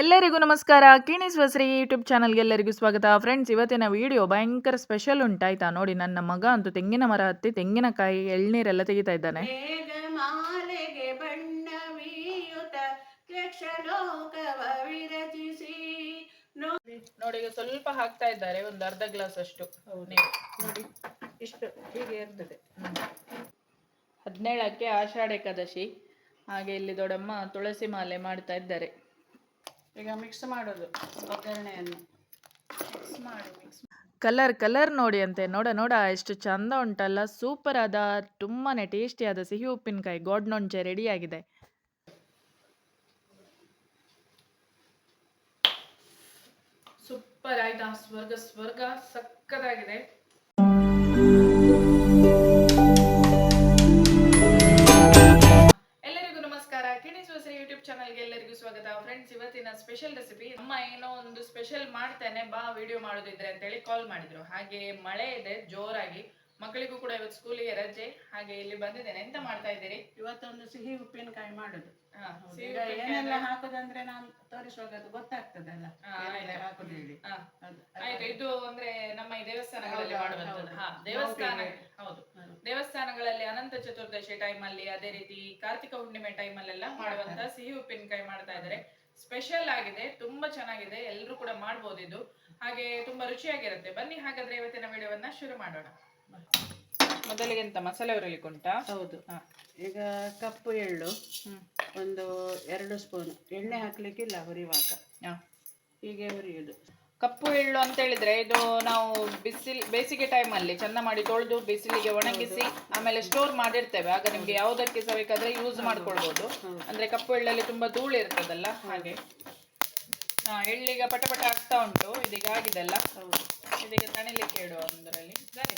ಎಲ್ಲರಿಗೂ ನಮಸ್ಕಾರ. ಕಿಣಿಸ್ ವಸ್ರಿ ಯೂಟ್ಯೂಬ್ ಚಾನಲ್ಗೆ ಎಲ್ಲರಿಗೂ ಸ್ವಾಗತ. ಫ್ರೆಂಡ್ಸ್ ಇವತ್ತಿನ ವಿಡಿಯೋ ಭಯಂಕರ ಸ್ಪೆಷಲ್ ಉಂಟಾಯ್ತಾ ನೋಡಿ. ನನ್ನ ಮಗ ಅಂತೂ ತೆಂಗಿನ ಮರ ಹತ್ತಿ ತೆಂಗಿನಕಾಯಿ ಎಳ್ನೀರೆಲ್ಲ ತೆಗಿತಾ ಇದ್ದಾನೆ. ನೋಡಿ. ಈಗ ಸ್ವಲ್ಪ ಹಾಕ್ತಾ ಇದ್ದಾರೆ. ಒಂದು ಅರ್ಧ ಗ್ಲಾಸ್ ಅಷ್ಟು. ನೋಡಿ ಇಷ್ಟು ಹೀಗೆ ಇರ್ತದೆ. ಹದಿನೇಳಕ್ಕೆ ಆಷಾಢ ಏಕಾದಶಿ. ಹಾಗೆ ಇಲ್ಲಿ ದೊಡ್ಡಮ್ಮ ತುಳಸಿ ಮಾಲೆ ಮಾಡ್ತಾ ಇದ್ದಾರೆ. ಈಗ ಮಿಕ್ಸ್ ಮಾಡೋದು ಒಗ್ಗರಣೆಯನ್ನು. ಕಲರ್ ಕಲರ್ ನೋಡಿ ಅಂತೆ. ನೋಡ ನೋಡ ಎಷ್ಟು ಚಂದ ಉಂಟಲ್ಲ. ಸೂಪರ್ ಆದ ತುಂಬಾನೇ ಟೇಸ್ಟಿ ಆದ ಸಿಹಿ ಉಪ್ಪಿನಕಾಯಿ. ಗೋಡ್ ನೊಂಚೆ ರೆಡಿ ಆಗಿದೆ. ಸೂಪರ್ ಆಯ್ತಾ? ಸ್ವರ್ಗ ಸ್ವರ್ಗ ಸಕ್ಕದಾಗಿದೆ. ಇವತ್ತಿನ ಸ್ಪೆಷಲ್ ರೆಸಿಪಿ ಅಮ್ಮ ಏನೋ ಒಂದು ಸ್ಪೆಷಲ್ ಮಾಡ್ತೇನೆ ಬಾ ವಿಡಿಯೋ ಮಾಡೋದಿದ್ರೆ ಅಂತ ಹೇಳಿ ಕಾಲ್ ಮಾಡಿದ್ರು. ಹಾಗೆ ಮಳೆ ಇದೆ ಜೋರಾಗಿ. ಮಕ್ಕಳಿಗೂ ಕೂಡ ಇವತ್ತು ಸ್ಕೂಲಿಗೆ ರಜೆ. ಹಾಗೆ ಇಲ್ಲಿ ಬಂದಿದ್ದೇನೆ. ಎಂತ ಮಾಡ್ತಾ ಇದ್ದೀರಿ? ಇವತ್ತೊಂದು ಸಿಹಿ ಉಪ್ಪಿನಕಾಯಿ ಮಾಡುದು. ಏನೆಲ್ಲ ಹಾಕುದಂದ್ರೆ ನಾನು ತೋರಿಸುವಾಗ ಅದು ಗೊತ್ತಾಗ್ತದಲ್ಲ. ಆಯ್ತು. ಹಾಕುದು ಹೇಳಿ. ಹಾ. ಅದು- ಆಯ್ತು ಇದು ಅಂದ್ರೆ ನಮ್ಮ ಈ ದೇವಸ್ಥಾನಗಳಲ್ಲಿ ಮಾಡುವಂತದ್ದು ಹಾ ದೇವಸ್ಥಾನ ಹೌದು. ದೇವಸ್ಥಾನಗಳಲ್ಲಿ ಅನಂತ ಚತುರ್ದಶಿ ಟೈಮ್ ಅಲ್ಲಿ ಅದೇ ರೀತಿ ಕಾರ್ತಿಕ ಹುಣ್ಣಿಮೆ ಟೈಮ್ ಅಲ್ಲೆಲ್ಲ ಮಾಡುವಂತ ಸಿಹಿ ಉಪ್ಪಿನಕಾಯಿ ಮಾಡ್ತಾ ಇದ್ದಾರೆ. ಸ್ಪೆಷಲ್ ಆಗಿದೆ ತುಂಬಾ ಚೆನ್ನಾಗಿದೆ ಎಲ್ಲರೂ ಕೂಡ ಮಾಡ್ಬೋದು ಇದು. ಹಾಗೆ ತುಂಬಾ ರುಚಿಯಾಗಿರುತ್ತೆ. ಬನ್ನಿ ಹಾಗಾದ್ರೆ ಇವತ್ತಿನ ವಿಡಿಯೋವನ್ನ ಶುರು ಮಾಡೋಣ. ಮೊದಲಿಗೆ ಎಂತ ಮಸಾಲೆ ಹುರಿಲಿಕ್ಕೆ ಉಂಟಾ? ಹೌದು. ಈಗ ಕಪ್ಪು ಎಳ್ಳು ಹ್ಮ್. ಒಂದು ಎರಡು ಸ್ಪೂನ್. ಎಣ್ಣೆ ಹಾಕ್ಲಿಕ್ಕಿಲ್ಲ ಹುರಿವಾಗ. ಹೀಗೆ ಹುರಿಯುದು. ಕಪ್ಪು ಎಳ್ಳು ಅಂತ ಹೇಳಿದ್ರೆ ಇದು ನಾವು ಬಿಸಿಲು ಬೇಸಿಗೆ ಟೈಮ್ ಅಲ್ಲಿ ಚಂದ ಮಾಡಿ ತೊಳೆದು ಬಿಸಿಲಿಗೆ ಒಣಗಿಸಿ ಆಮೇಲೆ ಸ್ಟೋರ್ ಮಾಡಿರ್ತೇವೆ. ಆಗ ನಿಮ್ಗೆ ಯಾವುದಕ್ಕೆ ಸಹ ಬೇಕಾದ್ರೆ ಯೂಸ್ ಮಾಡ್ಕೊಳ್ಬಹುದು ಅಂದ್ರೆ ಕಪ್ಪು ಎಳ್ಳಲ್ಲಿ ತುಂಬಾ ಧೂಳು ಇರ್ತದಲ್ಲ ಹಾಗೆ. ಎಳ್ಳಿಗೆ ಪಟಪಟ ಪಟ ಪಟ ಆಗ್ತಾ ಉಂಟು ಇದೀಗ ಆಗಿದೆಲ್ಲ ಇದೀಗ ತಣಿಲಿಕ್ಕೆ ಇಡುವ ಒಂದರಲ್ಲಿ. ಸರಿ.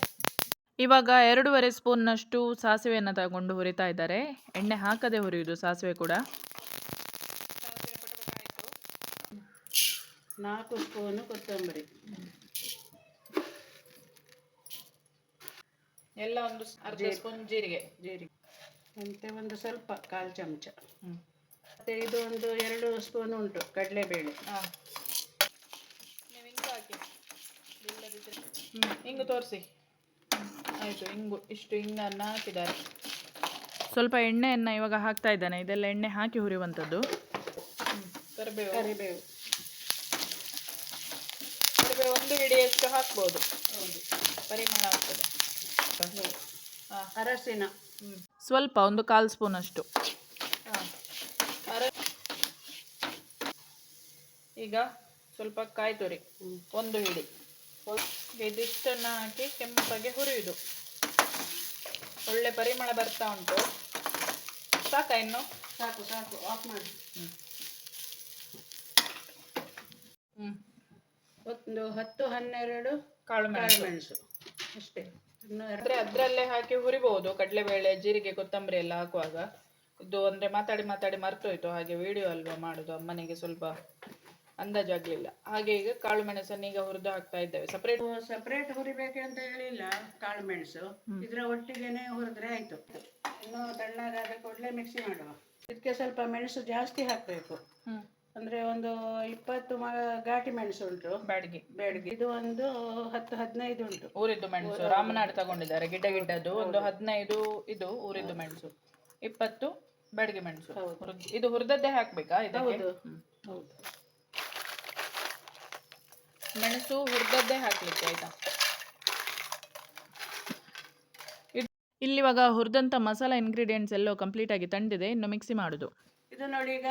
ಇವಾಗ ಎರಡೂವರೆ ಸ್ಪೂನ್ನಷ್ಟು ಸಾಸಿವೆಯನ್ನು ತಗೊಂಡು ಹುರಿತಾ ಇದ್ದಾರೆ. ಎಣ್ಣೆ ಹಾಕದೆ ಹುರಿಯುವುದು ಸಾಸಿವೆ ಕೂಡ. ನಾಲ್ಕು ಸ್ಪೂನು ಕೊತ್ತಂಬರಿ. ಎಲ್ಲ ಒಂದು ಅರ್ಧ ಸ್ಪೂನ್ ಜೀರಿಗೆ. ಜೀರಿಗೆ. ಮತ್ತೆ ಒಂದು ಸ್ವಲ್ಪ ಕಾಲು ಚಮಚ. ಮತ್ತೆ ಇದು ಒಂದು ಎರಡು ಸ್ಪೂನ್ ಉಂಟು ಕಡಲೆಬೇಳೆ. ಹಾ. ನೀವು ಹಿಂಗು ಹಾಕಿ. ಹಿಂಗು ತೋರಿಸಿ. ಆಯಿತು ಹಿಂಗು ಇಷ್ಟು ಹಿಂಗನ್ನು ಹಾಕಿದ್ದಾರೆ. ಸ್ವಲ್ಪ ಎಣ್ಣೆಯನ್ನು ಇವಾಗ ಹಾಕ್ತಾ ಇದ್ದಾನೆ. ಇದೆಲ್ಲ ಎಣ್ಣೆ ಹಾಕಿ ಹುರಿಯುವಂಥದ್ದು. ಕರಿಬೇವು. ಕರಿಬೇವು. ಕರಿಬೇವು ಒಂದು ಹಿಡಿಯಷ್ಟು ಹಾಕ್ಬೋದು. ಹೌದು ಪರಿಮಳ ಆಗ್ತದೆ. ಅರಸಿನ. ಸ್ವಲ್ಪ ಒಂದು ಕಾಲು ಸ್ಪೂನ್ ಅಷ್ಟು. ಈಗ ಸ್ವಲ್ಪ ಕಾಯಿ ತುರಿ. ಒಂದು ಹಿಡಿ. ಇದಿಷ್ಟನ್ನು ಹಾಕಿ ಕೆಂಪಗೆ ಹುರಿಯುದು ಒಳ್ಳೆ ಪರಿಮಳ ಬರ್ತಾ ಉಂಟು. ಸಾಕಾ ಇನ್ನು? ಸಾಕು ಸಾಕು. ಆಫ್ ಮಾಡಿ ಹ್ಮ್ ಒಂದು ಹತ್ತು ಹನ್ನೆರಡು ಕಾಳು ಮೆಣಸು. ಅಷ್ಟೇ. ಅಂದ್ರೆ ಅದ್ರಲ್ಲೇ ಹಾಕಿ ಹುರಿಬಹುದು ಕಡಲೆಬೇಳೆ ಜೀರಿಗೆ ಕೊತ್ತಂಬರಿ ಎಲ್ಲ ಹಾಕುವಾಗ. ಇದು ಅಂದ್ರೆ ಮಾತಾಡಿ ಮಾತಾಡಿ ಮರ್ತೋಯ್ತು. ಹಾಗೆ ವಿಡಿಯೋ ಅಲ್ವಾ ಮಾಡುದು. ಅಮ್ಮನಿಗೆ ಸ್ವಲ್ಪ ಅಂದಾಜಾಗ್ಲಿಲ್ಲ ಹಾಗೆ ಈಗ ಕಾಳು ಮೆಣಸನ್ನು ಈಗ ಹುರಿದು ಹಾಕ್ತಾ ಇದ್ದೇವೆ. ಸಪರೇಟ್ ಸಪರೇಟ್ ಹುರಿಬೇಕು ಅಂತ ಹೇಳಿಲ್ಲ. ಕಾಳು ಮೆಣಸು. ಇದ್ರ ಒಟ್ಟಿಗೆನೆ ಹುರಿದ್ರೆ ಆಯ್ತು. ಇನ್ನು ತಣ್ಣಗಾದ ಕೂಡಲೇ ಮಿಕ್ಸಿ ಮಾಡುವ. ಇದಕ್ಕೆ ಸ್ವಲ್ಪ ಮೆಣಸು ಜಾಸ್ತಿ ಹಾಕಬೇಕು. ಅಂದ್ರೆ ಒಂದು ಇಪ್ಪತ್ತು ಮ ಘಾಟಿ ಮೆಣಸು ಉಂಟು. ಬ್ಯಾಡಗಿ. ಬೇಡಿಗೆ ಇದು ಒಂದು ಹತ್ತು ಹದಿನೈದು ಉಂಟು. ಊರಿದ್ದು ಮೆಣಸು. ರಾಮನಾಡು ತಗೊಂಡಿದ್ದಾರೆ ಗಿಡ್ಡ ಗಿಡ್ಡದ್ದು. ಒಂದು ಹದಿನೈದು ಇದು ಊರಿದ್ದು ಮೆಣಸು. ಇಪ್ಪತ್ತು ಬ್ಯಾಡಗಿ ಮೆಣಸು. ಇದು ಹುರಿದದ್ದೇ ಹಾಕ್ಬೇಕಾ ಇದು ಹೌದು. ಹೌದು. ಮೆಣಸು ಹುರಿದದ್ದೇ ಹಾಕ್ಲಿಕ್ಕೆ ಆಯ್ತಾ? ಇಲ್ಲಿವಾಗ ಹುರಿದಂಥ ಮಸಾಲ ಇಂಗ್ರೀಡಿಯೆಂಟ್ಸ್ ಎಲ್ಲೋ ಕಂಪ್ಲೀಟ್ ಆಗಿ ತಂದಿದೆ. ಇನ್ನು ಮಿಕ್ಸಿ ಮಾಡುದು. ಇದು ನೋಡಿ ಈಗ.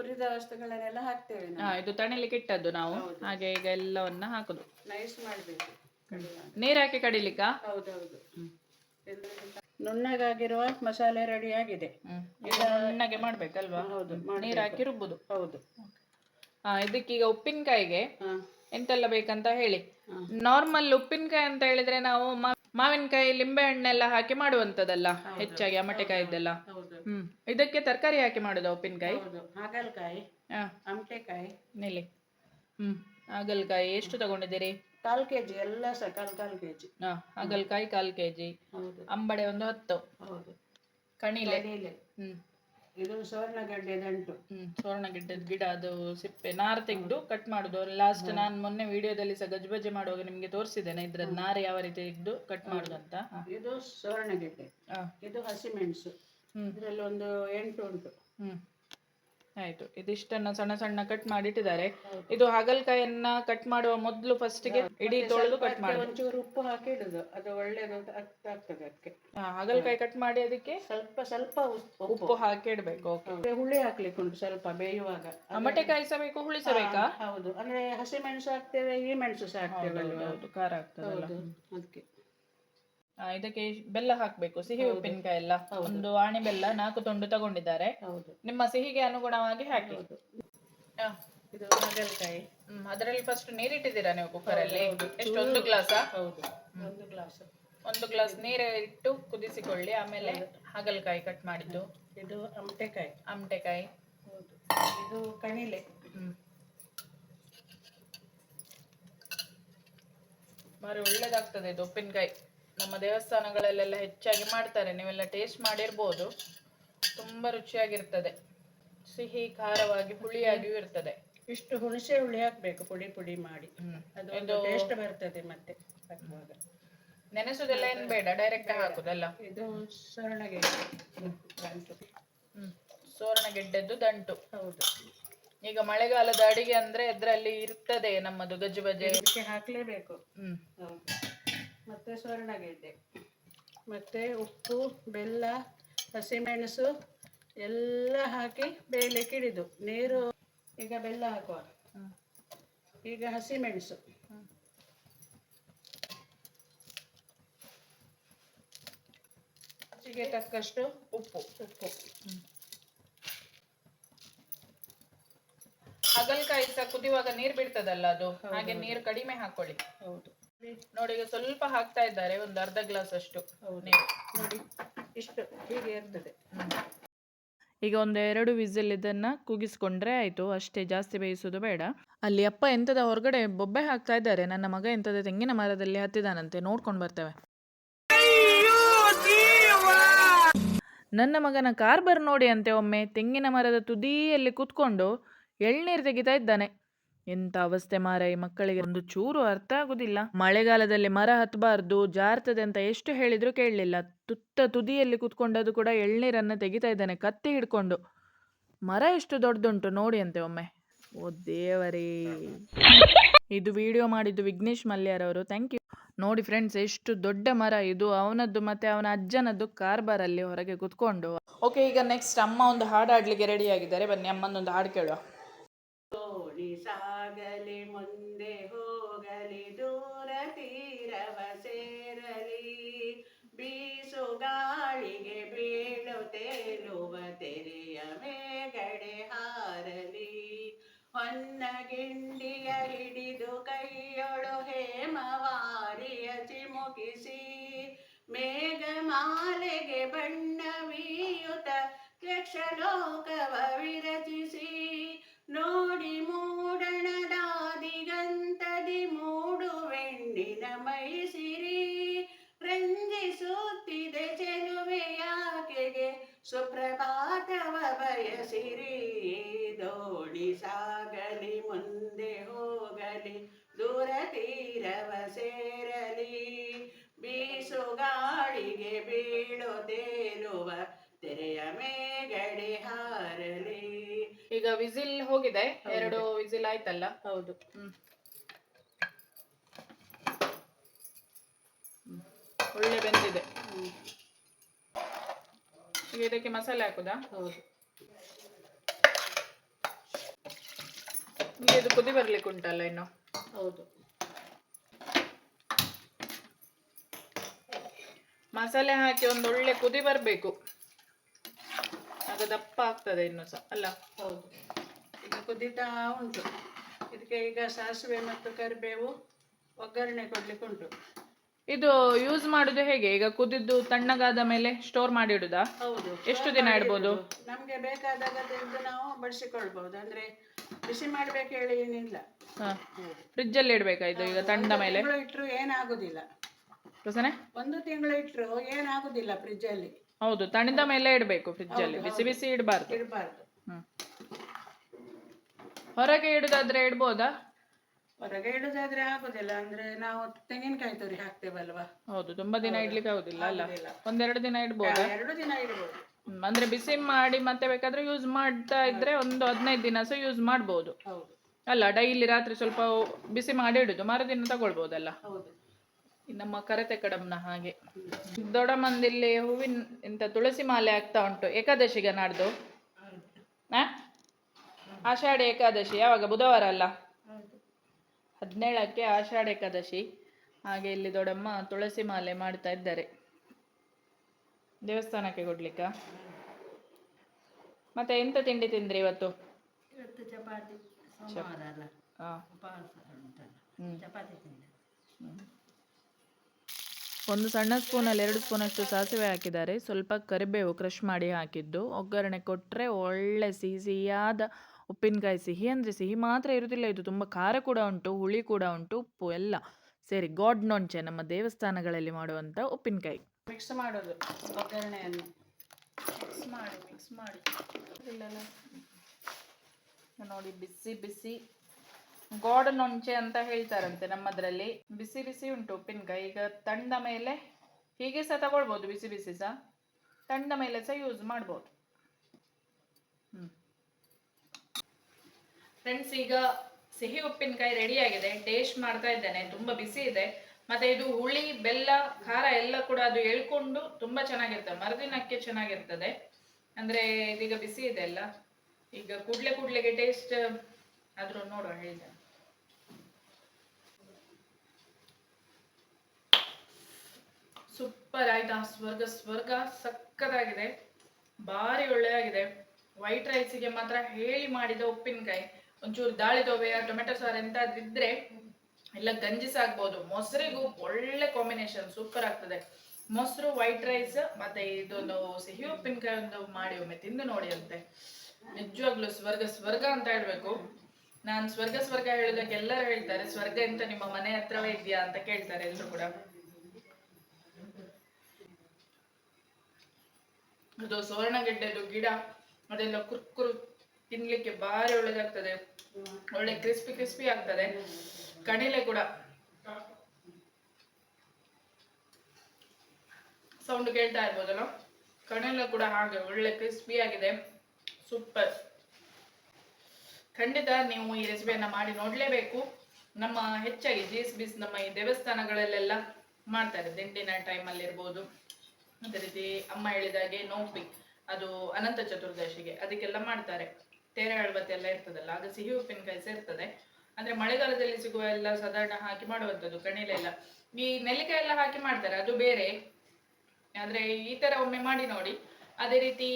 ಹುರಿದ ವಸ್ತುಗಳನ್ನೆಲ್ಲ ಹಾಕ್ತೇವೆ ಹಾ ಇದು ತಣಿಲಿಕ್ಕೆ ಇಟ್ಟದ್ದು ನಾವು. ಹಾಗೆ ಈಗ ಎಲ್ಲವನ್ನ ಹಾಕುದು. ನೈಸ್ ಮಾಡಬೇಕು. ನೀರ್ ಹಾಕಿ ಕಡಿಲಿಕ್ಕ? ಹೌದೌದು. ನುಣ್ಣಗಾಗಿರುವ ಮಸಾಲೆ ರೆಡಿ ಆಗಿದೆ ಹ್ಮ್ ಈಗ ನುಣ್ಣಗೆ ಮಾಡ್ಬೇಕಲ್ವಾ? ಹೌದು ನೀರ್ ಹಾಕಿ ರುಬ್ಬುದು. ಹೌದು. ಹಾ ಇದಕ್ಕೀಗ ಉಪ್ಪಿನಕಾಯಿಗೆ ಹಾ. ಎಂತೆಲ್ಲ ಬೇಕಂತ ಹೇಳಿ. ನಾರ್ಮಲ್ ಉಪ್ಪಿನಕಾಯಿ ಅಂತ ಹೇಳಿದ್ರೆ ನಾವು ಮಾ- ಮಾವಿನಕಾಯಿ ಲಿಂಬೆ ಹಣ್ಣೆಲ್ಲ ಹಾಕಿ ಮಾಡುವಂತದಲ್ಲ ಹೆಚ್ಚಾಗಿ ಅಮಟೆಕಾಯಿದ್ದೆಲ್ಲ ಹ್ಮ್. ಇದಕ್ಕೆ ತರಕಾರಿ ಹಾಕಿ ಮಾಡುದ ಉಪ್ಪಿನಕಾಯಿ? ಹೌದು ಹಾಗಲಕಾಯಿ ಹಾ. ಅಮಟೆಕಾಯಿ ನೆಲೆ ಹ್ಮ್ ಹಾಗಲಕಾಯಿ ಎಷ್ಟು ತಗೊಂಡಿದ್ದೀರಿ? ಕಾಲ್ ಕೆಜಿ ಎಲ್ಲ ಸಹ ಕಾಲ್ ಕಾಲ್ ಕೆ ಜಿ ಹಾ ಹಾಗಲಕಾಯಿ ಕಾಲು ಕೆ ಜಿ ಹೌದು. ಅಂಬಡೆ ಒಂದು ಹತ್ತು. ಹೌದು. ಕಣಿಲೆ. ಕಡಲೆ ಹ್ಮ್. ಇದು ಸುವರ್ಣಗಡ್ಡೆ ದಂಟು ಹ್ಮ್ ಸುವರ್ಣಗೆಡ್ಡೆದ್ ಗಿಡ ಅದು ಸಿಪ್ಪೆ ನಾರು ತೆಗೆದು ಕಟ್ ಮಾಡುದು. ಲಾಸ್ಟ್ ನಾನು ಮೊನ್ನೆ ವಿಡಿಯೋದಲ್ಲಿ ಸಹ ಗಜ್ಬಜ್ಜೆ ಮಾಡುವಾಗ ನಿಮ್ಗೆ ತೋರಿಸಿದ್ದೇನೆ. ಇದ್ರದ್ದು ನಾರು ಯಾವ ರೀತಿ ತೆಗೆದು ಕಟ್ ಮಾಡುದಂತ ಹ. ಇದು ಸುವರ್ಣಗೆಡ್ಡೆ. ಹ. ಇದು ಹಸಿಮೆಣಸು. ಇದರಲ್ಲಿ ಒಂದು ಎಂಟು ಉಂಟು. ಹ್ಮ್. ಆಯ್ತು. ಇದಿಷ್ಟನ್ನ ಸಣ್ಣ ಸಣ್ಣ ಕಟ್ ಮಾಡಿ ಇಟ್ಟಿದ್ದಾರೆ ಇದು ಹಾಗಲಕಾಯನ್ನ ಕಟ್ ಮಾಡುವ ಮೊದಲು ಫಸ್ಟಿಗೆ ಇಡೀ ತೊಳೆದು ಕಟ್ ಮಾಡಿ. ಒಂಚೂರು ಉಪ್ಪು ಹಾಕಿ ಇಡುದು. ಅದು ಒಳ್ಳೇದು ಅರ್ಥ ಆಗ್ತದೆ ಅದಕ್ಕೆ. ಹಾಗಲಕಾಯಿ ಕಟ್ ಮಾಡಿ ಅದಕ್ಕೆ ಸ್ವಲ್ಪ ಸ್ವಲ್ಪ ಉಪ್ಪು. ಹಾಕಿ ಇಡ್ಬೇಕು. ಓಕೆ ಹುಳಿ ಹಾಕ್ಲಿಕ್ಕೆ ಉಂಟು ಸ್ವಲ್ಪ ಬೇಯುವಾಗ. ಮಟೆ ಕಾಯಿಸಬೇಕು ಹುಳಿಸಬೇಕಾ? ಹೌದು. ಅಂದ್ರೆ ಹಸಿ ಮೆಣಸು ಹಾಕ್ತೇವೆ ಈ ಮೆಣಸು ಸಹ ಹಾಕ್ತೇವೆ? ಖಾರ ಆಗ್ತದೆ ಅದಕ್ಕೆ. ಆ, ಇದಕ್ಕೆ ಬೆಲ್ಲ ಹಾಕ್ಬೇಕು ಸಿಹಿ ಉಪ್ಪಿನಕಾಯಿ ಎಲ್ಲ ಒಂದು ಆಣೆ ಬೆಲ್ಲ ನಾಲ್ಕು ತುಂಡು ತಗೊಂಡಿದ್ದಾರೆ. ಹೌದು. ನಿಮ್ಮ ಸಿಹಿಗೆ ಅನುಗುಣವಾಗಿ ಹಾಕಿ. ಆ, ಇದು ಹಾಗಲಕಾಯಿ. ಹ್ಮ್ ಅದರಲ್ಲಿ ಫಸ್ಟ್ ನೀರಿಟ್ಟಿದ್ದೀರಾ ನೀವು ಕುಕ್ಕರ್ ಅಲ್ಲಿ? ಎಷ್ಟು ಒಂದು ಗ್ಲಾಸ್? ಹೌದು. ಒಂದು ಗ್ಲಾಸ್. ಒಂದು ಗ್ಲಾಸ್ ನೀರು ಇಟ್ಟು ಕುದಿಸಿಕೊಳ್ಳಿ ಆಮೇಲೆ ಹಾಗಲಕಾಯಿ ಕಟ್ ಮಾಡಿದ್ದು. ಇದು ಅಮಟೆಕಾಯಿ. ಅಮಟೆಕಾಯಿ. ಹೌದು. ಇದು ಕಣಿಲೆ ಹ್ಮ್. ಬಾರಿ ಒಳ್ಳೇದಾಗ್ತದೆ ಇದು ಉಪ್ಪಿನಕಾಯಿ. ನಮ್ಮ ದೇವಸ್ಥಾನಗಳಲ್ಲೆಲ್ಲ ಹೆಚ್ಚಾಗಿ ಮಾಡ್ತಾರೆ. ನೀವೆಲ್ಲ ಟೇಸ್ಟ್ ಮಾಡಿರ್ಬೋದು. ತುಂಬಾ ರುಚಿಯಾಗಿರ್ತದೆ. ಸಿಹಿ ಖಾರವಾಗಿ ಹುಳಿಯಾಗಿಯೂ ಇರ್ತದೆ. ಇಷ್ಟು ಹುಣಸೆ ಹುಳಿ ಹಾಕ್ಬೇಕು ಪುಡಿ ಪುಡಿ ಮಾಡಿ. ಅದು ಟೇಸ್ಟ್ ಬರ್ತದೆ ಮತ್ತೆ ಹಾಕುವಾಗ. ನೆನೆಸುದೆಲ್ಲ ಏನ್ ಬೇಡ ಡೈರೆಕ್ಟ್ ಹಾಕುದಲ್ಲ? ಇದು ಸುವರ್ಣಗೆಡ್ಡೆ ದಂಟು. ಹ್ಮ್. ಸುವರ್ಣಗೆಡ್ಡೆದ್ದು ದಂಟು. ಹೌದು. ಈಗ ಮಳೆಗಾಲದ ಅಡಿಗೆ ಅಂದ್ರೆ ಇದ್ರಲ್ಲಿ ಇರ್ತದೆ ನಮ್ಮದು ಗಜ್ಜು ಬಜೆ ಇದಕ್ಕೆ ಹಾಕ್ಲೇಬೇಕು. ಹ್ಮ್. ಹೌದು. ಮತ್ತೆ ಸುವರ್ಣಗೆಡ್ಡೆ. ಮತ್ತೆ ಉಪ್ಪು ಬೆಲ್ಲ ಹಸಿಮೆಣಸು ಎಲ್ಲ ಹಾಕಿ ಬೇಳೆ ಕಿಡಿದು ನೀರು ಈಗ ಬೆಲ್ಲ ಹಾಕುವ. ಈಗ ಹಸಿಮೆಣಸು. ರುಚಿಗೆ ತಕ್ಕಷ್ಟು ಉಪ್ಪು. ಉಪ್ಪು. ಹಾಗಲ್ಕಾಯಿ ಸಹ ಕುದಿಯುವಾಗ ನೀರ್ ಬಿಡ್ತದಲ್ಲ ಅದು? ಹಾಗೆ ನೀರು ಕಡಿಮೆ ಹಾಕೊಳ್ಳಿ. ಹೌದು. ನೋಡಿ ಈಗ ಸ್ವಲ್ಪ ಹಾಕ್ತಾ ಇದ್ದಾರೆ ಒಂದು ಅರ್ಧ ಗ್ಲಾಸ್ ಅಷ್ಟು. ನೀರು ನೋಡಿ ಇಷ್ಟು ಹೀಗೆ ಇರ್ತದೆ. ಈಗ ಒಂದು ಎರಡು ವಿಸಿಲ್ ಇದನ್ನ ಕೂಗಿಸ್ಕೊಂಡ್ರೆ ಆಯ್ತು ಅಷ್ಟೇ ಜಾಸ್ತಿ ಬೇಯಿಸೋದು ಬೇಡ. ಅಲ್ಲಿ ಅಪ್ಪ ಎಂತದ ಹೊರಗಡೆ ಬೊಬ್ಬೆ ಹಾಕ್ತಾ ಇದ್ದಾರೆ ನನ್ನ ಮಗ ಎಂತದ ತೆಂಗಿನ ಮರದಲ್ಲಿ ಹತ್ತಿದಾನಂತೆ ನೋಡ್ಕೊಂಡು ಬರ್ತೇವೆ. ನನ್ನ ಮಗನ ಕಾರ್ಬರ್ ನೋಡಿ ಅಂತೆ ಒಮ್ಮೆ ತೆಂಗಿನ ಮರದ ತುದಿಯಲ್ಲಿ ಕೂತ್ಕೊಂಡು ಎಳ್ನೀರು ತೆಗಿತಾ ಇದ್ದಾನೆ. ಎಂತ ಅವಸ್ಥೆ ಮಾರ ಈ ಮಕ್ಕಳಿಗೆ ಒಂದು ಚೂರು ಅರ್ಥ ಆಗುದಿಲ್ಲ. ಮಳೆಗಾಲದಲ್ಲಿ ಮರ ಹತ್ತಬಾರ್ದು ಜಾರ್ತದೆ ಅಂತ ಎಷ್ಟು ಹೇಳಿದ್ರು ಕೇಳಲಿಲ್ಲ. ತುತ್ತ ತುದಿಯಲ್ಲಿ ಕೂತ್ಕೊಂಡದು ಕೂಡ ಎಳ್ನೀರನ್ನ ತೆಗಿತಾ ಇದ್ದಾನೆ, ಕತ್ತಿ ಹಿಡ್ಕೊಂಡು. ಮರ ಎಷ್ಟು ದೊಡ್ಡದುಂಟು ನೋಡಿ ಅಂತೆ ಒಮ್ಮೆ. ಓ ದೇವರೇ. ಇದು ವಿಡಿಯೋ ಮಾಡಿದ್ದು ವಿಘ್ನೇಶ್ ಮಲ್ಯಾರವರು ಥ್ಯಾಂಕ್ ಯು. ನೋಡಿ ಫ್ರೆಂಡ್ಸ್, ಎಷ್ಟು ದೊಡ್ಡ ಮರ ಇದು. ಅವನದ್ದು ಮತ್ತೆ ಅವನ ಅಜ್ಜನದ್ದು ಕಾರ್ಬಾರಲ್ಲಿ ಹೊರಗೆ ಕುತ್ಕೊಂಡು. ಓಕೆ, ಈಗ ನೆಕ್ಸ್ಟ್ ಅಮ್ಮ ಒಂದು ಹಾಡು ಹಾಡ್ಲಿಕ್ಕೆ ರೆಡಿ ಆಗಿದ್ದಾರೆ. ಬನ್ನಿ, ಅಮ್ಮನೊಂದು ಹಾಡು ಕೇಳುವ. ಸಾಗಲಿ ಮುಂದೆ ಹೋಗಲಿ ದೂರ ತೀರವ ಸೇರಲಿ. ಬೀಸು ಗಾಳಿಗೆ ಬೀಳು ತೇಲುವ ತೆರೆಯ ಮೇಗಡೆ ಹಾರಲಿ. ಹೊನ್ನ ಗಿಂಡಿಯ ಹಿಡಿದು ಕೈಯೊಳು ಹೇಮವಾರಿಯ ಚಿಮುಕಿಸಿ. ಮೇಘಮಾಲೆಗೆ ಬಣ್ಣವೀಯುತ ಯಕ್ಷಲೋಕವ ತೀರವ ಸೇರಲಿ ಬೀಸು ಗಾಳಿಗೆ ಬೀಳು ತೇಲುವ ತೆರೆಯ ಮೇಗಡೆ ಹಾರಲಿ. ಈಗ ವಿಸಿಲ್ ಹೋಗಿದೆ ಎರಡು ವಿಸಿಲ್ ಆಯ್ತಲ್ಲ? ಹೌದು. ಒಳ್ಳೆ ಬೆಂದಿದೆ. ಈಗ ಇದಕ್ಕೆ ಮಸಾಲೆ ಹಾಕುದಾ? ಹೌದು. ಇದು ಕುದಿ ಬರ್ಲಿಕ್ಕೆ ಉಂಟಲ್ಲ ಇನ್ನು? ಹೌದು. ಮಸಾಲೆ ಹಾಕಿ ಒಂದು ಒಳ್ಳೆ ಕುದಿ ಬರಬೇಕು. ಆಗ ದಪ್ಪ ಆಗ್ತದೆ ಇನ್ನು ಸಹ ಅಲ್ಲ? ಹೌದು. ಈಗ ಕುದೀತಾ ಉಂಟು. ಇದಕ್ಕೆ ಈಗ ಸಾಸಿವೆ ಮತ್ತು ಕರಿಬೇವು ಒಗ್ಗರಣೆ ಕೊಡ್ಲಿಕ್ಕೆ ಉಂಟು. ಇದು ಯೂಸ್ ಮಾಡುದು ಹೇಗೆ? ಈಗ ಕುದಿದ್ದು ತಣ್ಣಗಾದ ಮೇಲೆ ಸ್ಟೋರ್ ಮಾಡಿ ಇಡುದಾ? ಹೌದು. ಎಷ್ಟು ದಿನ ಇಡ್ಬೋದು? ನಮ್ಗೆ ಬೇಕಾದಾಗ ತೆಗೆದು ನಾವು ಬಳಸಿಕೊಳ್ಬಹುದು ಅಂದ್ರೆ ಬಿಸಿ ಮಾಡ್ಬೇಕು ಹೇಳಿ ಏನಿಲ್ಲ. ಫ್ರಿಜ್ ಅಲ್ಲಿ ಇಡಬೇಕಾ ಇದು ಈಗ ತಣ್ಣ ಮೇಲೆ? ಇಟ್ಟರು ಇಟ್ರು ಏನಾಗುದಿಲ್ಲ. ರಸನೆ? ಒಂದು ತಿಂಗಳು ಇಟ್ರು ಏನಾಗುದಿಲ್ಲ ಫ್ರಿಜ್ ಅಲ್ಲಿ ಹೌದು ತಣಿದ ಮೇಲೆ ಇಡಬೇಕು ಫ್ರಿಜ್ ಅಲ್ಲಿ ಬಿಸಿ ಬಿಸಿ ಇಡಬಾರ್ದು. ಇಡಬಾರ್ದು. ಹೊರಗೆ ಇಡುದಾದ್ರೆ ಇಡ್ಬೋದಾ? ಹೊರಗೆ ಇಡುದಾದ್ರೆ ಆಗುದಿಲ್ಲ ಅಂದ್ರೆ ನಾವು ತೆಂಗಿನಕಾಯಿ ತುರಿ ಹಾಕ್ತೇವಲ್ವಾ? ಹೌದು ತುಂಬಾ ದಿನ ಇಡ್ಲಿಕ್ಕೆ ಆಗುದಿಲ್ಲ ಅಲ್ಲ? ಒಂದೆರಡು ದಿನ ಇಡ್ಬೋದಾ? ಎರಡು ದಿನ ಇಡ್ಬೋದು. ಹ್ಮ್, ಅಂದ್ರೆ ಬಿಸಿ ಮಾಡಿ ಮತ್ತೆ ಬೇಕಾದ್ರೆ ಯೂಸ್ ಮಾಡ್ತಾ ಇದ್ರೆ ಒಂದು ಹದಿನೈದು ದಿನ ಸಹ ಯೂಸ್ ಮಾಡ್ಬೋದು. ಹೌದು. ಅಲ್ಲ ಡೈಲಿ ರಾತ್ರಿ ಸ್ವಲ್ಪ ಬಿಸಿ ಮಾಡಿ ಇಡುದು ಮರುದಿನ ತಗೊಳ್ಬೋದಲ್ಲ? ಹೌದು. ನಮ್ಮ ಕರತೆ ಕಡಮ್ನ ಹಾಗೆ. ದೊಡ್ಡ ಮಂದಿಲ್ಲಿ ಹೂವಿನ ಇಂಥ ತುಳಸಿ ಮಾಲೆ ಆಗ್ತಾ ಉಂಟು. ಏಕಾದಶಿಗ ನಾಡ್ದು. ಆ? ಆಷಾಢ ಏಕಾದಶಿ ಯಾವಾಗ? ಬುಧವಾರ ಅಲ್ಲ? ಹೌದು ಹದಿನೇಳಕ್ಕೆ ಆಷಾಢ ಏಕಾದಶಿ. ಹಾಗೆ ಇಲ್ಲಿ ದೊಡ್ಡಮ್ಮ ತುಳಸಿ ಮಾಲೆ ಮಾಡ್ತಾ ಇದ್ದಾರೆ. ದೇವಸ್ಥಾನಕ್ಕೆ ಕೊಡ್ಲಿಕ್ಕ ಮತ್ತೆ ಎಂತ ತಿಂಡಿ ತಿಂದ್ರಿ ಇವತ್ತು? ಚಪಾತಿ. ಚಪಾತಿ ಒಂದು ಸಣ್ಣ ಸ್ಪೂನಲ್ಲಿ ಎರಡು ಸ್ಪೂನಷ್ಟು ಸಾಸಿವೆ ಹಾಕಿದ್ದಾರೆ. ಸ್ವಲ್ಪ ಕರಿಬೇವು ಕ್ರಷ್ ಮಾಡಿ ಹಾಕಿದ್ದು. ಒಗ್ಗರಣೆ ಕೊಟ್ಟರೆ ಒಳ್ಳೆ ಸಿಹಿ ಸಿಹಿಯಾದ ಉಪ್ಪಿನಕಾಯಿ ಸಿಹಿ. ಅಂದರೆ ಸಿಹಿ ಮಾತ್ರ ಇರುವುದಿಲ್ಲ, ಇದು ತುಂಬ ಖಾರ ಕೂಡ ಉಂಟು, ಹುಳಿ ಕೂಡ ಉಂಟು, ಉಪ್ಪು ಎಲ್ಲ ಸೇರಿ. ಗಾಡ್ ನೊಂಚೆ ನಮ್ಮ ದೇವಸ್ಥಾನಗಳಲ್ಲಿ ಮಾಡುವಂಥ ಉಪ್ಪಿನಕಾಯಿ. ಮಿಕ್ಸ್ ಮಾಡೋದು, ಒಗ್ಗರಣೆಯನ್ನು. ಮಿಕ್ಸ್ ಮಾಡಿ ಮಿಕ್ಸ್ ಮಾಡಿ. ನೋಡಿ, ಬಿಸಿ ಬಿಸಿ. ಗೋಡ ನೊಂಚೆ ಅಂತ ಹೇಳ್ತಾರಂತೆ ನಮ್ಮದ್ರಲ್ಲಿ. ಬಿಸಿ ಬಿಸಿ ಉಂಟು ಉಪ್ಪಿನಕಾಯಿ. ಈಗ ತಂಡ ಮೇಲೆ ಹೀಗೆ ಸಹ ತಗೊಳ್ಬೋದು, ಬಿಸಿ ಬಿಸಿ ಸಹ. ತಣ್ಣದ ಮೇಲೆ ಸಹ ಯೂಸ್ ಮಾಡ್ಬೋದು. ಫ್ರೆಂಡ್ಸ್ ಈಗ ಸಿಹಿ ಉಪ್ಪಿನಕಾಯಿ ರೆಡಿ ಆಗಿದೆ. ಟೇಸ್ಟ್ ಮಾಡ್ತಾ ಇದ್ದೇನೆ. ತುಂಬಾ ಬಿಸಿ ಇದೆ. ಮತ್ತೆ ಇದು ಹುಳಿ, ಬೆಲ್ಲ, ಖಾರ ಎಲ್ಲ ಕೂಡ ಅದು ಎಳ್ಕೊಂಡು ತುಂಬಾ ಚೆನ್ನಾಗಿರ್ತದೆ. ಮರುದಿನಕ್ಕೆ ಚೆನ್ನಾಗಿರ್ತದೆ. ಅಂದ್ರೆ ಇದೀಗ ಬಿಸಿ ಇದೆ ಅಲ್ಲ. ಈಗ ಕೂಡ್ಲೆ ಕೂಡ್ಲೆಗೆ ಟೇಸ್ಟ್ ಆದ್ರೂ ನೋಡುವ ಹೇಳಿದೆ ಸೂಪರ್ ಆಯ್ತಾ, ಸ್ವರ್ಗ ಸ್ವರ್ಗ ಸಕ್ಕತ್ತಾಗಿದೆ. ಭಾರಿ ಒಳ್ಳೆಯಾಗಿದೆ ವೈಟ್ ರೈಸಿಗೆ ಮಾತ್ರ ಹೇಳಿ ಮಾಡಿದ ಉಪ್ಪಿನಕಾಯಿ. ಒಂಚೂರು ದಾಳಿ ದೋವೆಯ ಟೊಮೆಟೊ ಸಾರು ಎಂತಾದ್ರೂ ಇದ್ರೆ ಎಲ್ಲ ಗಂಜಿ ಸಾಕ್ಬೋದು. ಮೊಸರಿಗೂ ಒಳ್ಳೆ ಕಾಂಬಿನೇಷನ್ ಸೂಪರ್ ಆಗ್ತದೆ. ಮೊಸರು ವೈಟ್ ರೈಸ್ ಮತ್ತೆ ಇದೊಂದು ಸಿಹಿ ಉಪ್ಪಿನಕಾಯಿ ಒಂದು ಮಾಡಿ ಒಮ್ಮೆ ತಿಂದು ನೋಡಿ ಅಂತೆ. ನಿಜವಾಗ್ಲೂ ಸ್ವರ್ಗ ಸ್ವರ್ಗ ಅಂತ ಹೇಳ್ಬೇಕು. ನಾನು ಸ್ವರ್ಗ ಸ್ವರ್ಗ ಹೇಳೋದಕ್ಕೆ ಎಲ್ಲರೂ ಹೇಳ್ತಾರೆ. ಸ್ವರ್ಗ ಎಂತ ನಿಮ್ಮ ಮನೆ ಹತ್ರವೇ ಇದೆಯಾ ಅಂತ ಕೇಳ್ತಾರೆ ಎಲ್ಲರೂ ಕೂಡ. ಅದು ಸುವರ್ಣಗೆಡ್ಡೆದು ಗಿಡ, ಅದೆಲ್ಲ ಕುರ್ಕುರು ತಿನ್ಲಿಕ್ಕೆ ಭಾರಿ ಒಳ್ಳೇದಾಗ್ತದೆ. ಒಳ್ಳೆ ಕ್ರಿಸ್ಪಿ ಕ್ರಿಸ್ಪಿ ಆಗ್ತದೆ. ಕಡಲೆ ಕೂಡ. ಸೌಂಡ್ ಕೇಳ್ತಾ ಇರ್ಬೋದಲ್ಲ? ಕಡಲೆ ಕೂಡ ಹಾಗೆ ಒಳ್ಳೆ ಕ್ರಿಸ್ಪಿ ಆಗಿದೆ. ಸೂಪರ್ ಖಂಡಿತ ನೀವು ಈ ರೆಸಿಪಿಯನ್ನ ಮಾಡಿ ನೋಡ್ಲೇಬೇಕು. ನಮ್ಮ ಹೆಚ್ಚಾಗಿ ಜಿ ಎಸ್ ಬಿಸ್ ನಮ್ಮ ಈ ದೇವಸ್ಥಾನಗಳಲ್ಲೆಲ್ಲ ಮಾಡ್ತಾರೆ. ದಿಂಡಿನ ಟೈಮಲ್ಲಿ ಇರ್ಬೋದು ಅದೇ ರೀತಿ ಅಮ್ಮ ಹೇಳಿದಾಗೆ ನೋಪಿ ಅದು ಅನಂತ ಚತುರ್ದಶಿಗೆ. ಅದಕ್ಕೆಲ್ಲ ಮಾಡ್ತಾರೆ. ತೇರೆ ಅಳಬತ್ತಿ ಎಲ್ಲ ಇರ್ತದಲ್ಲ, ಆಗ ಸಿಹಿ ಉಪ್ಪಿನಕಾಯಿ ಸೇರ್ತದೆ. ಅಂದ್ರೆ ಮಳೆಗಾಲದಲ್ಲಿ ಸಿಗುವ ಎಲ್ಲ ಸಾಧಾರಣ ಹಾಕಿ ಮಾಡುವಂಥದ್ದು ಕಣಿಲೆಲ್ಲ ಈ ನೆಲ್ಲಿಕಾಯಿ ಎಲ್ಲ ಹಾಕಿ ಮಾಡ್ತಾರೆ, ಅದು ಬೇರೆ. ಆದ್ರೆ ಈ ತರ ಒಮ್ಮೆ ಮಾಡಿ ನೋಡಿ. ಅದೇ ರೀತಿ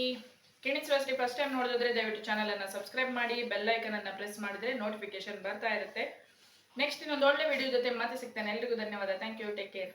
ಕಿಣಿಸ್ ಫಸ್ಟ್ ಟೈಮ್ ನೋಡಿದ್ರೆ ದಯವಿಟ್ಟು ಚಾನಲ್ ಅನ್ನ ಸಬ್ಸ್ಕ್ರೈಬ್ ಮಾಡಿ ಬೆಲ್ ಐಕನ್ ಅನ್ನ ಪ್ರೆಸ್ ಮಾಡಿದ್ರೆ ನೋಟಿಫಿಕೇಶನ್ ಬರ್ತಾ ಇರುತ್ತೆ. ನೆಕ್ಸ್ಟ್ ಇನ್ನೊಂದು ಒಳ್ಳೆ ವಿಡಿಯೋ ಜೊತೆ ಮತ್ತೆ ಸಿಗ್ತಾನೆ. ಎಲ್ರಿಗೂ ಧನ್ಯವಾದ. Thank you take care